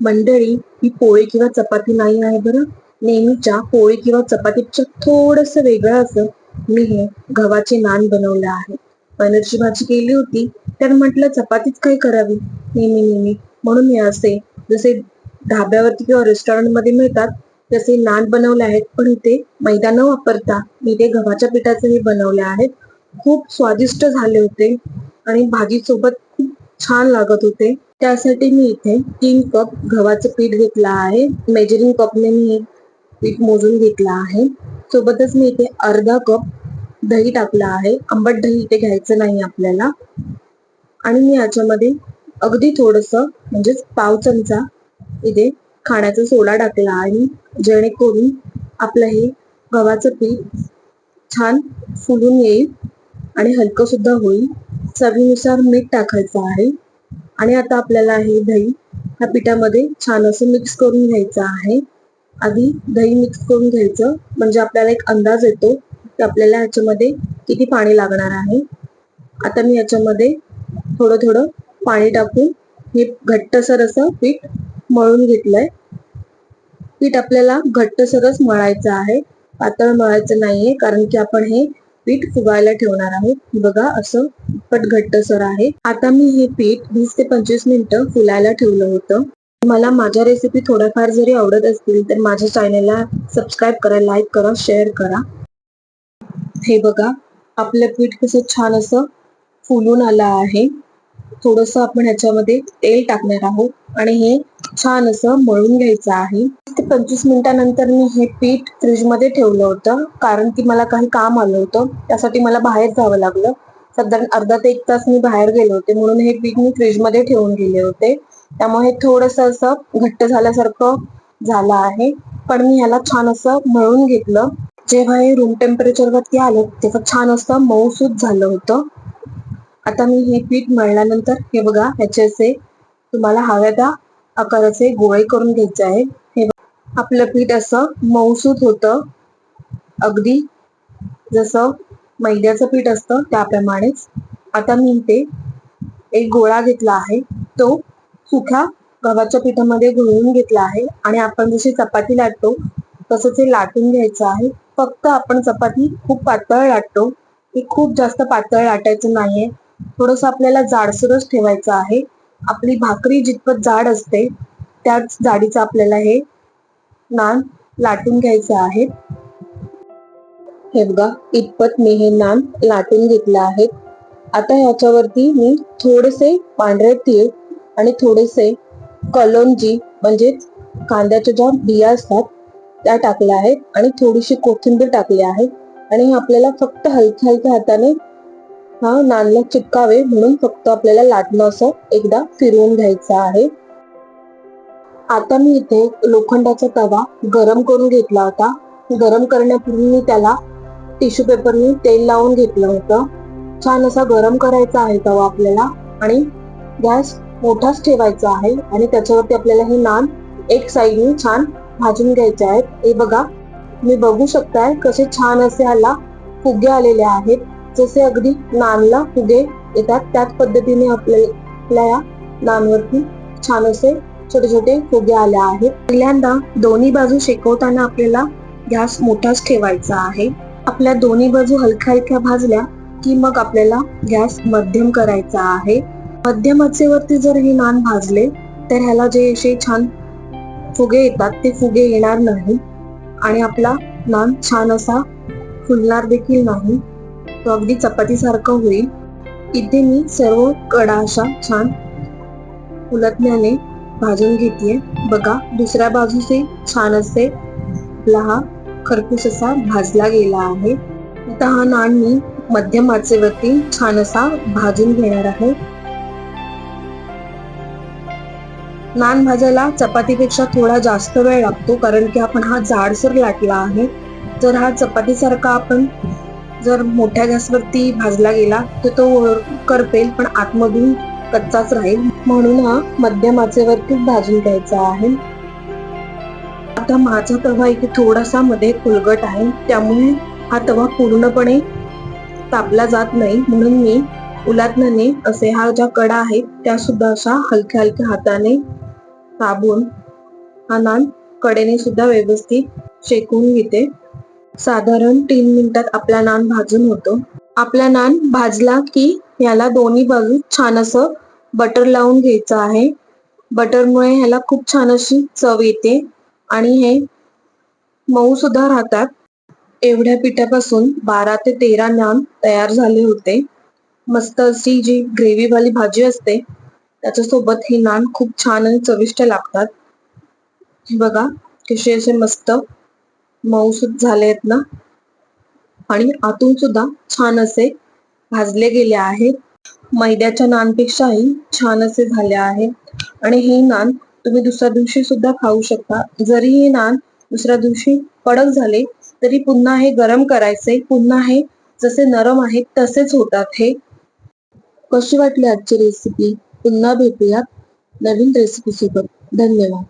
मंडळी ही पोळी किंवा चपाती नाही आहे बरं? नेहमीच्या पोळी किंवा चपातीच्या थोडस वेगळं असं मी हे गव्हाचे नान बनवलं आहे. पनीरची भाजी केली होती तर म्हटलं चपातीच काय करावी? नेहमी नेहमी. म्हणून मी असे जसे ढाब्यावरती किंवा रेस्टॉरंटमध्ये मिळतात तसे नान बनवले आहेत. पण इथे मैदा न वापरता मी ते गव्हाच्या पिठाचे हे बनवले आहेत. खूप स्वादिष्ट झाले होते आणि भाजी सोबत छान लागत होते. त्यासाठी मी इथे तीन कप गव्हाचं पीठ घेतलं आहे. मेजरिंग कपने मी पीठ मोजून घेतलं आहे. सोबतच मी इथे अर्धा कप दही टाकलं आहे. आंबट दही इथे घ्यायचं नाही आपल्याला. आणि मी याच्यामध्ये अगदी थोडस म्हणजेच पाव चमचा इथे खाण्याचा सोडा टाकला आणि जेणेकरून आपलं हे गव्हाचं पीठ छान फुलून येईल आणि हलकं सुद्धा होईल. चवीनुसार मीठ टाकायचं आहे. आणि आता आपल्याला हे दही ह्या पिठामध्ये छान असं मिक्स करून घ्यायचं आहे. आधी दही मिक्स करून घ्यायचं. म्हणजे आपल्याला एक अंदाज येतो की आपल्याला ह्याच्यामध्ये किती पाणी लागणार आहे. आता मी याच्यामध्ये थोडं थोडं पाणी टाकून हे घट्टसर असं पीठ मळून घेतलंय. पीठ आपल्याला घट्टसरच मळायचं आहे. पातळ मळायचं नाहीये कारण की आपण हे पीठ फुगायला ठेवणार आहोत बघा असं पटघट्ट सर आहे. आता मी हे पीठ वीस ते पंचवीस मिनिटं फुलायला ठेवलं होतं. मला माझ्या रेसिपी थोड्याफार जरी आवडत असतील तर माझ्या चॅनलला सबस्क्राईब करा लाईक करा शेअर करा. हे बघा आपलं पीठ कसं छान असं फुलून आलं आहे. थोडस आपण ह्याच्यामध्ये तेल टाकणार आहोत आणि हे छान असं मळून घ्यायचं आहे. ते पंचवीस मिनिटानंतर मी हे पीठ फ्रीजमध्ये ठेवलं होतं कारण की मला काही काम आलं होतं त्यासाठी मला बाहेर जावं लागलं. साधारण अर्धा ते एक तास मी बाहेर गेले होते म्हणून हे पीठ मी फ्रीजमध्ये ठेवून गेले होते. त्यामुळे हे थोडस असं घट्ट झाल्यासारखं झालं आहे. पण मी ह्याला छान असं मळून घेतलं. जेव्हा हे रूम टेम्परेचर वरती आलं तेव्हा छान असं मऊसूत झालं होतं. आता मी हे पीठ मळल्यानंतर हे बघा ह्याचे असे तुम्हाला हव्या त्या आकाराचे गोळे करून घ्यायचे आहे हे आपलं पीठ असं मऊसूत होतं. अगदी जसं मैद्याचं पीठ असतं त्याप्रमाणेच. आता मी इथे एक गोळा घेतला आहे. तो सुख्या गव्हाच्या पिठामध्ये घोळून घेतला आहे आणि आपण जशी चपाती लाटतो तसंच हे लाटून घ्यायचं आहे. फक्त आपण चपाती खूप पातळ लाटतो. हे खूप जास्त पातळ लाटायचं नाहीये. थोडस आपल्याला जाडसरच ठेवायचं आहे. आपली भाकरी जितपत जाड असते त्याच जाडीचं आपल्याला हे नान लाटून घ्यायचं आहे. हे बघा इतपत मी हे नान लाटून घेतलं आहे. आता ह्याच्यावरती मी थोडेसे पांढरे तीळ आणि थोडेसे कलोंजी म्हणजेच कांद्याच्या ज्या बिया असतात त्या टाकल्या आहेत आणि थोडीशी कोथिंबीर टाकली आहे. आणि हे आपल्याला फक्त हलक्या हलक्या हाताने हा नानला चिटकावे म्हणून फक्त आपल्याला लाटणं असं एकदा फिरवून घ्यायचं आहे. आता मी इथे लोखंडाचा तवा गरम करून घेतला होता. गरम करण्यापूर्वी मी त्याला टिश्यू पेपरनी तेल लावून घेतलं होतं. छान असा गरम करायचा आहे तवा आपल्याला आणि गॅस मोठाच ठेवायचा आहे आणि त्याच्यावरती आपल्याला हे नान एक साईडनी छान भाजून घ्यायचे आहेत. हे बघा मी बघू शकताय कसे छान असे ह्याला फुगे आलेले आहेत. जसे अगदी नानला फुगे येतात. त्याच पद्धतीने आपल्या आपल्या या नानवरती छान असे छोटे छोटे फुगे आले आहेत. पहिल्यांदा दोन्ही बाजू शेकवताना आपल्याला गॅस मोठाच ठेवायचा आहे. आपल्या दोन्ही बाजू हलक्या हलक्या भाजल्या की मग आपल्याला गॅस मध्यम करायचा आहे. मध्यम आचेवरती जर हे नान भाजले तर ह्याला जे असे छान फुगे येतात ते फुगे येणार नाही. आणि आपला नान छान असा फुलणार देखील नाही. तो अगदी चपातीसारखा होईल. इथे मी सर्व कडा अशा छान उलटण्याने भाजून घेतेय. बघा दुसऱ्या बाजूचे छान असे लहा खरपूस असा भाजला गेला आहे. आता हा नान मी मध्यम आचेवरती छान असा भाजून घेणार आहे. नान भाजायला चपातीपेक्षा थोडा जास्त वेळ लागतो कारण की आपण हा जाडसर लाटला आहे. जर हा चपातीसारखा आपण जर मोठ्या गॅसवरती भाजला गेला तर तो करपेल पण आतमधून कच्चाच राहील. म्हणून हा मध्यम आचेवरती भाजून घ्यायचा आहे. आता माझा तवा इथे थोडासा मध्ये कुलगट आहे. त्यामुळे हा तवा पूर्णपणे तापला जात नाही. म्हणून मी उलातनाने असे हा ज्या कडा आहेत त्या सुद्धा अशा हलक्या हलक्या हाताने दाबून हा नान कडेने सुद्धा व्यवस्थित शेकून घेते. साधारण तीन मिनिटात आपला नान भाजून होतो. आपला नान भाजला की याला दोन्ही बाजू छान असं बटर लावून घ्यायचं आहे. बटरमुळे ह्याला खूप छान अशी चव येते आणि हे मऊ सुद्धा राहतात. एवढ्या पिठापासून बारा ते तेरा नान तयार झाले होते. मस्त अशी जी ग्रेव्हीवाली भाजी असते त्याच्यासोबत हे नान खूप छान आणि चविष्ट लागतात. बघा कसे असे मस्त मऊसूत झाले आहेत ना? आणि आतून सुद्धा छान असे भाजले गेले आहेत. मैद्याच्या नानपेक्षाही छान असे झाले आहेत. आणि हे नान तुम्ही दुसऱ्या दिवशी सुद्धा खाऊ शकता. जरी हे नान दुसऱ्या दिवशी कडक झाले तरी पुन्हा हे गरम करायचे. पुन्हा हे जसे नरम आहेत तसेच होतात हे. कशी वाटली आजची रेसिपी पुन्हा भेटूयात. नवीन रेसिपी सोबत. धन्यवाद.